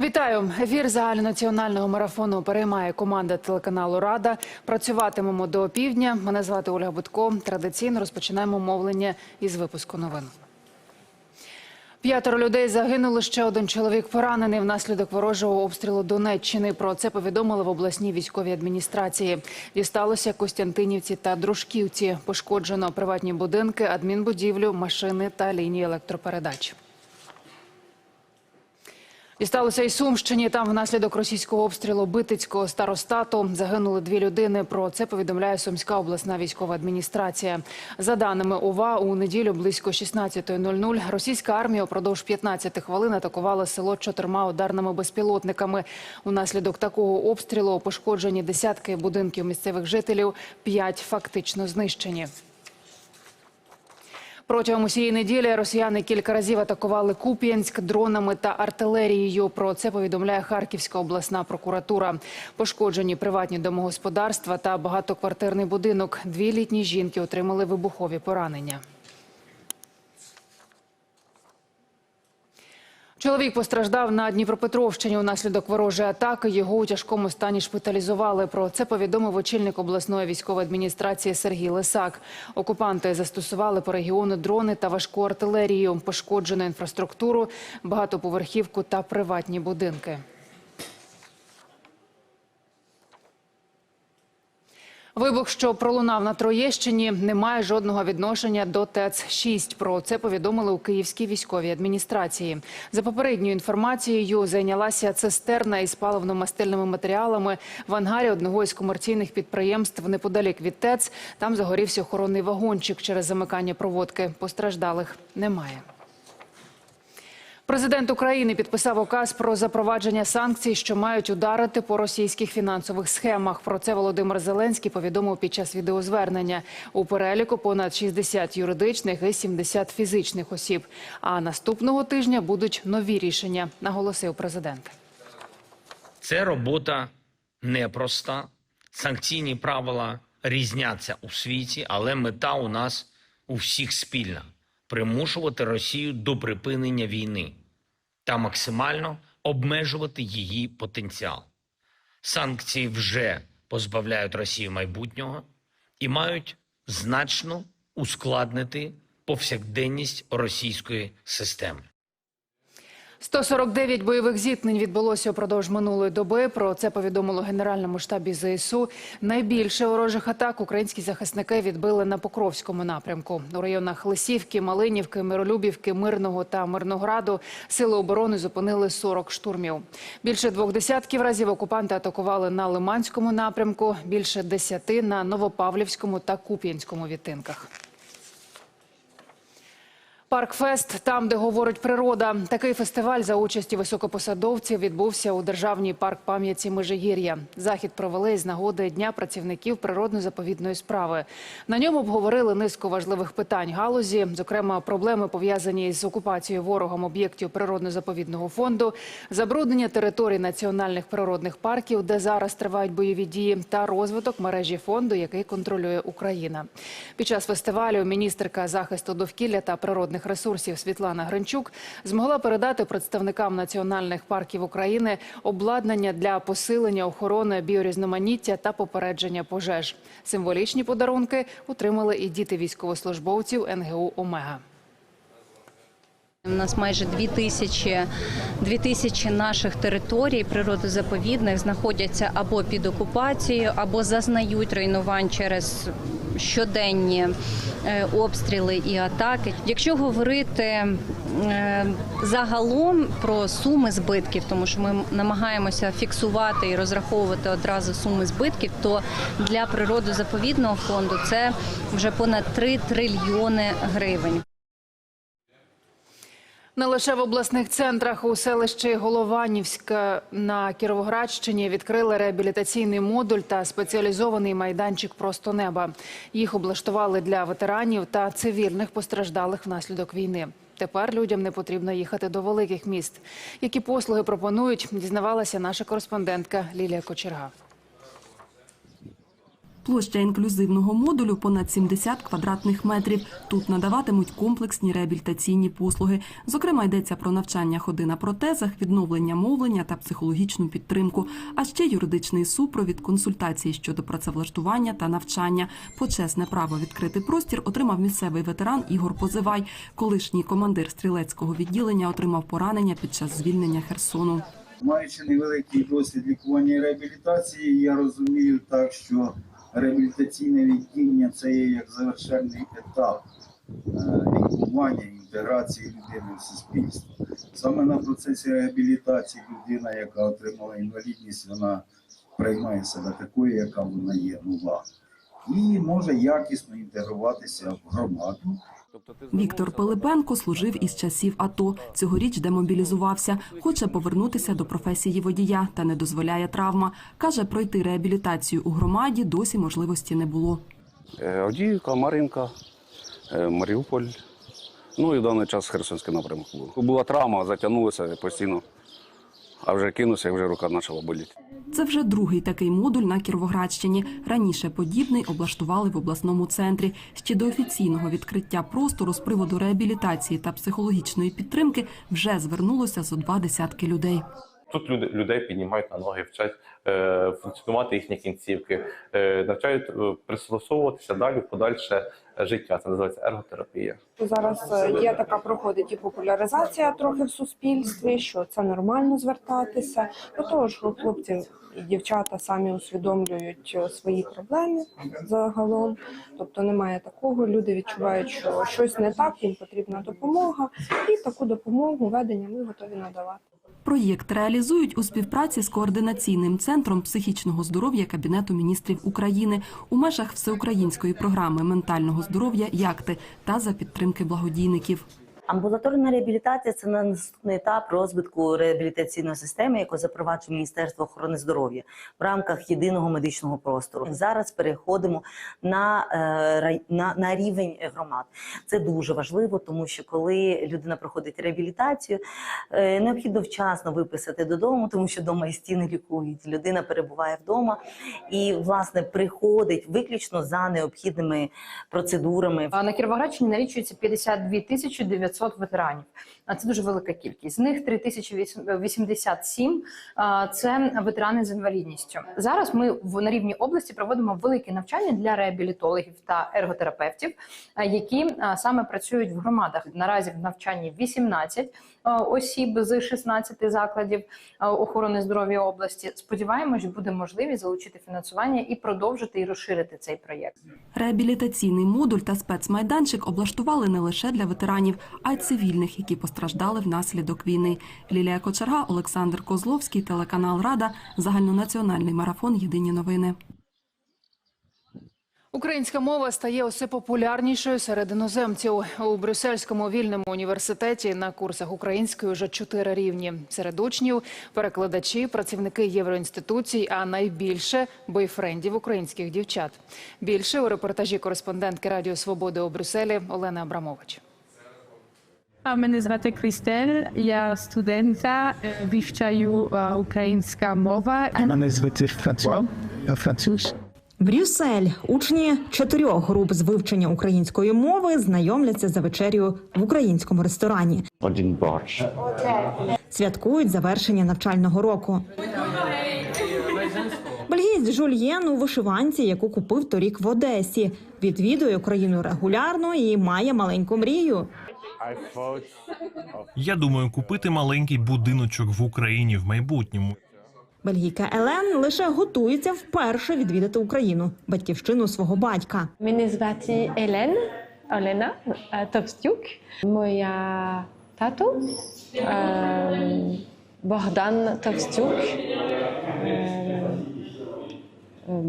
Вітаю! Ефір загальнонаціонального марафону переймає команда телеканалу Рада. Працюватимемо до півдня. Мене звати Ольга Будко. Традиційно розпочинаємо мовлення із випуску новин. П'ятеро людей загинули. Ще один чоловік поранений внаслідок ворожого обстрілу Донеччини. Про це повідомили в обласній військовій адміністрації. Дісталося Костянтинівці та Дружківці. Пошкоджено приватні будинки, адмінбудівлю, машини та лінії електропередач. Дісталося і Сумщині. Там внаслідок російського обстрілу Битицького старостату загинули дві людини. Про це повідомляє Сумська обласна військова адміністрація. За даними ОВА, у неділю близько 16.00 російська армія упродовж 15 хвилин атакувала село чотирма ударними безпілотниками. Унаслідок такого обстрілу пошкоджені десятки будинків місцевих жителів, п'ять фактично знищені. Протягом усієї неділі росіяни кілька разів атакували Куп'янськ дронами та артилерією. Про це повідомляє Харківська обласна прокуратура. Пошкоджені приватні домогосподарства та багатоквартирний будинок. Дві літні жінки отримали вибухові поранення. Чоловік постраждав на Дніпропетровщині унаслідок ворожої атаки. Його у тяжкому стані шпиталізували. Про це повідомив очільник обласної військової адміністрації Сергій Лисак. Окупанти застосували по регіону дрони та важку артилерію, пошкоджену інфраструктуру, багатоповерхівку та приватні будинки. Вибух, що пролунав на Троєщині, не має жодного відношення до ТЕЦ-6. Про це повідомили у Київській військовій адміністрації. За попередньою інформацією, зайнялася цистерна із паливно-мастильними матеріалами в ангарі одного із комерційних підприємств неподалік від ТЕЦ. Там загорівся охоронний вагончик через замикання проводки. Постраждалих немає. Президент України підписав указ про запровадження санкцій, що мають ударити по російських фінансових схемах. Про це Володимир Зеленський повідомив під час відеозвернення. У переліку понад 60 юридичних і 70 фізичних осіб. А наступного тижня будуть нові рішення, наголосив президент. Це робота непроста. Санкційні правила різняться у світі, але мета у нас у всіх спільна примушувати Росію до припинення війни та максимально обмежувати її потенціал. Санкції вже позбавляють Росію майбутнього і мають значно ускладнити повсякденність російської системи. 149 бойових зіткнень відбулося упродовж минулої доби. Про це повідомило Генеральному штабі ЗСУ. Найбільше ворожих атак українські захисники відбили на Покровському напрямку. У районах Лисівки, Малинівки, Миролюбівки, Мирного та Мирнограду сили оборони зупинили 40 штурмів. Більше двох десятків разів окупанти атакували на Лиманському напрямку, більше десяти на Новопавлівському та Куп'янському відтинках. Паркфест там, де говорить природа. Такий фестиваль за участі високопосадовців відбувся у державній парк пам'яті Межигір'я. Захід провели з нагоди дня працівників природно-заповідної справи. На ньому обговорили низку важливих питань галузі, зокрема проблеми пов'язані з окупацією ворогом об'єктів природно-заповідного фонду, забруднення територій національних природних парків, де зараз тривають бойові дії, та розвиток мережі фонду, який контролює Україна. Під час фестивалю міністерка захисту довкілля та природних ресурсів Світлана Гринчук змогла передати представникам національних парків України обладнання для посилення охорони біорізноманіття та попередження пожеж. Символічні подарунки отримали і діти військовослужбовців НГУ Омега. У нас майже дві тисячі, дві тисячі наших територій природозаповідних знаходяться або під окупацією, або зазнають руйнувань через щоденні е, обстріли і атаки. Якщо говорити е, загалом про суми збитків, тому що ми намагаємося фіксувати і розраховувати одразу суми збитків, то для природозаповідного фонду це вже понад 3 трильйони гривень. Не лише в обласних центрах у селищі Голованівська на Кіровоградщині відкрили реабілітаційний модуль та спеціалізований майданчик просто неба. Їх облаштували для ветеранів та цивільних постраждалих внаслідок війни. Тепер людям не потрібно їхати до великих міст. Які послуги пропонують, дізнавалася наша кореспондентка Лілія Кочерга. Площа інклюзивного модулю понад 70 квадратних метрів. Тут надаватимуть комплексні реабілітаційні послуги. Зокрема, йдеться про навчання ходи на протезах, відновлення мовлення та психологічну підтримку, а ще юридичний супровід, консультації щодо працевлаштування та навчання. Почесне право відкрити простір отримав місцевий ветеран Ігор Позивай. Колишній командир стрілецького відділення отримав поранення під час звільнення Херсону. Маючи невеликий досвід лікування і реабілітації, я розумію так, що реабілітаційне відділення це є як завершальний етап е, лікування інтеграції людини в суспільство. Саме на процесі реабілітації людина, яка отримала інвалідність, вона приймає себе такою, яка вона є нова, і може якісно інтегруватися в громаду. Віктор Пилипенко служив із часів АТО. Цьогоріч демобілізувався. Хоче повернутися до професії водія та не дозволяє травма. Каже, пройти реабілітацію у громаді досі можливості не було. Е, Авдіївка, Мар'їнка, е, Маріуполь. Ну і в даний час Херсонський напрямок був. Була травма, затягнулася постійно, а вже кинувся вже рука почала боліти. Це вже другий такий модуль на Кіровоградщині. Раніше подібний облаштували в обласному центрі. Ще до офіційного відкриття простору з приводу реабілітації та психологічної підтримки вже звернулося зо два десятки людей. Тут люди людей піднімають на ноги, вчать е, функціонувати їхні кінцівки, е, навчають е, пристосовуватися далі в подальше життя. Це називається ерготерапія. Зараз е, є така проходить і популяризація трохи в суспільстві, що це нормально звертатися. До того ж, хлопці і дівчата самі усвідомлюють е, свої проблеми загалом. Тобто немає такого. Люди відчувають, що щось не так, їм потрібна допомога, і таку допомогу ведення ми готові надавати. Проєкт реалізують у співпраці з координаційним центром психічного здоров'я Кабінету міністрів України у межах всеукраїнської програми ментального здоров'я «Якти» та за підтримки благодійників. Амбулаторна реабілітація це наступний етап розвитку реабілітаційної системи, яку запроваджує Міністерство охорони здоров'я в рамках єдиного медичного простору. Зараз переходимо на, е, на, на рівень громад. Це дуже важливо, тому що коли людина проходить реабілітацію, е, необхідно вчасно виписати додому, тому що вдома і стіни лікують. Людина перебуває вдома і власне приходить виключно за необхідними процедурами. На Кіровоградщині налічується 52 тисячі 900 ветеранів. А це дуже велика кількість. З них 3087 а, – це ветерани з інвалідністю. Зараз ми на рівні області проводимо велике навчання для реабілітологів та ерготерапевтів, які саме працюють в громадах. Наразі в навчанні 18 осіб з 16 закладів охорони здоров'я області. Сподіваємось, буде можливість залучити фінансування і продовжити і розширити цей проєкт. Реабілітаційний модуль та спецмайданчик облаштували не лише для ветеранів, а й цивільних, які постраждали внаслідок війни. Лілія Кочерга, Олександр Козловський, телеканал Рада, загальнонаціональний марафон. Єдині новини. Українська мова стає усе популярнішою серед іноземців. У Брюссельському вільному університеті на курсах української вже чотири рівні. Серед учнів перекладачі, працівники євроінституцій, а найбільше бойфрендів українських дівчат. Більше у репортажі кореспондентки Радіо Свободи у Брюсселі Олени Абрамович. А Мене звати Крістель, я студентка, е, вивчаю е, українська мова. Мене звати Франсуа, я француз. Брюссель. Учні чотирьох груп з вивчення української мови знайомляться за вечерю в українському ресторані. Один борщ. Святкують завершення навчального року. Бельгієць Жульєн у вишиванці, яку купив торік в Одесі. Відвідує Україну регулярно і має маленьку мрію. Я думаю купити маленький будиночок в Україні в майбутньому. Бельгійка Елен лише готується вперше відвідати Україну, батьківщину свого батька. Мене звати Елен, Олена е, Товстюк. Моя тато е, Богдан Товстюк. Е, е,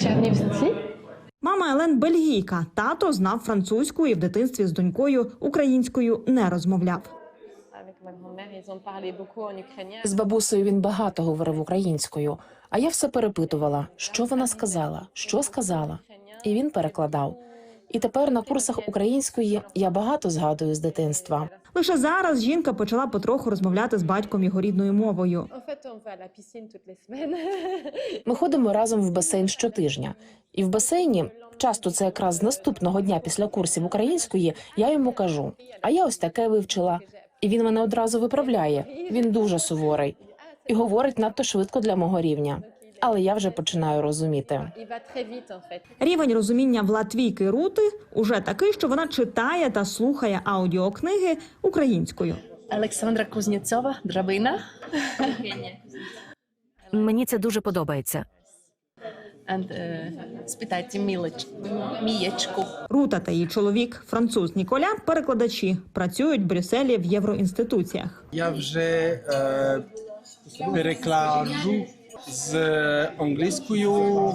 Чернівці. Елен бельгійка. Тато знав французьку і в дитинстві з донькою українською не розмовляв. З бабусею він багато говорив українською, а я все перепитувала, що вона сказала, що сказала. І він перекладав. І тепер на курсах української я багато згадую з дитинства. Лише зараз жінка почала потроху розмовляти з батьком його рідною мовою. Ми ходимо разом в басейн щотижня, і в басейні часто це якраз з наступного дня після курсів української я йому кажу: а я ось таке вивчила. І він мене одразу виправляє. Він дуже суворий і говорить надто швидко для мого рівня. Але я вже починаю розуміти. Рівень розуміння в Латвійки Рути уже такий, що вона читає та слухає аудіокниги українською. Олександра Кузнєцова, драбина. Мені це дуже подобається. And, е, спитайте Мілеч, Мієчку. Рута та її чоловік, француз Ніколя, перекладачі, працюють в Брюсселі в євроінституціях. Я вже е, перекладу з англійською,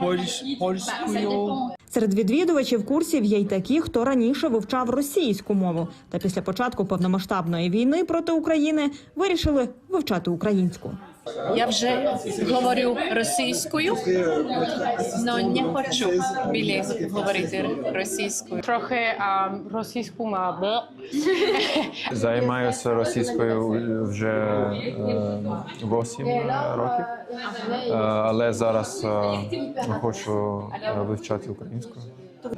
польщ, польською. Серед відвідувачів курсів є й такі, хто раніше вивчав російську мову, та після початку повномасштабної війни проти України вирішили вивчати українську. Я вже говорю російською, але не хочу більше говорити російською. Трохи а, російську мову. Займаюся російською вже 8 років, Е, але зараз е, хочу е, вивчати українську.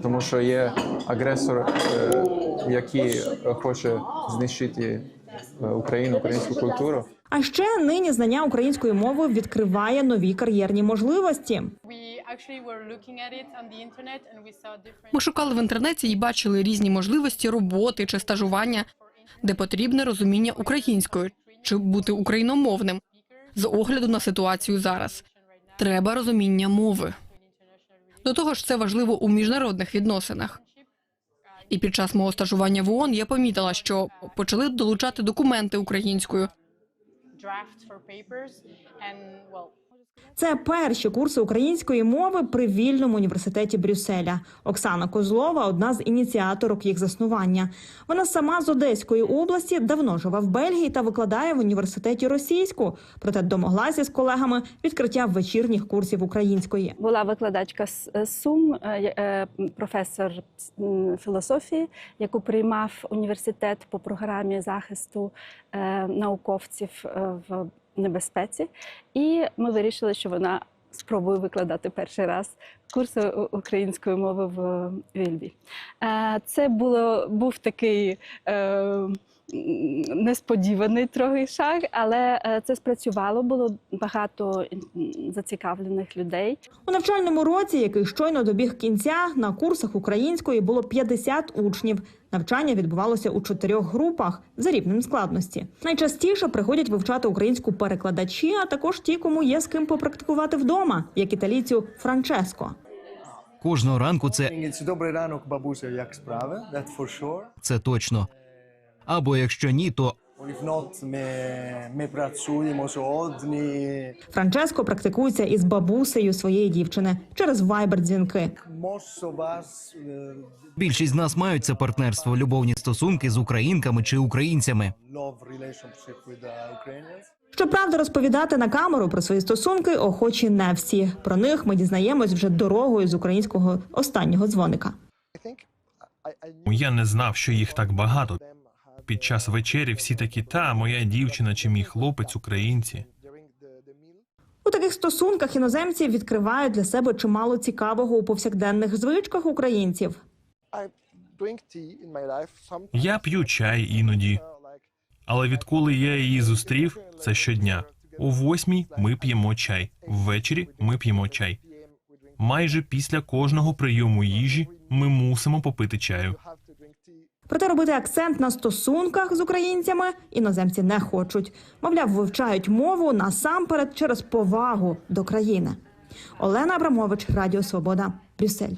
Тому що є агресор, е, який хоче знищити е, Україну, українську культуру. А ще нині знання української мови відкриває нові кар'єрні можливості. Ми шукали в інтернеті і бачили різні можливості роботи чи стажування, де потрібне розуміння української чи бути україномовним з огляду на ситуацію зараз. Треба розуміння мови. До того ж, це важливо у міжнародних відносинах. І під час мого стажування в ООН я помітила, що почали долучати документи українською. draft for papers and well Це перші курси української мови при вільному університеті Брюсселя. Оксана Козлова одна з ініціаторок їх заснування. Вона сама з Одеської області давно живе в Бельгії та викладає в університеті російську. Проте домоглася з колегами відкриття вечірніх курсів української. Була викладачка з з Сум, е, е, професор філософії, яку приймав університет по програмі захисту е, науковців е, в небезпеці. І ми вирішили, що вона спробує викладати перший раз курси української мови в Вільбі. Е, Це було, був такий. Несподіваний трохи шаг, але е, це спрацювало. Було багато зацікавлених людей. У навчальному році, який щойно добіг кінця, на курсах української було 50 учнів. Навчання відбувалося у чотирьох групах за рівнем складності. Найчастіше приходять вивчати українську перекладачі, а також ті, кому є з ким попрактикувати вдома, як італійцю Франческо. Кожного ранку це, Добрий ранок, бабуся, як справи? That for це точно. Або якщо ні, то ми, працюємо сьогодні. Франческо практикується із бабусею своєї дівчини через вайбер-дзвінки. Е, більшість з нас мають це партнерство, любовні стосунки з українками чи українцями. with. Щоправда, розповідати на камеру про свої стосунки охочі не всі. Про них ми дізнаємось вже дорогою з українського останнього дзвоника. Я не знав, що їх так багато. Під час вечері всі такі та моя дівчина чи мій хлопець українці. У таких стосунках іноземці відкривають для себе чимало цікавого у повсякденних звичках українців. Я п'ю чай іноді, але відколи я її зустрів, це щодня. О восьмій ми п'ємо чай. Ввечері ми п'ємо чай. Майже після кожного прийому їжі ми мусимо попити чаю. Проте робити акцент на стосунках з українцями іноземці не хочуть. Мовляв, вивчають мову насамперед через повагу до країни. Олена Абрамович, Радіо Свобода, Брюссель.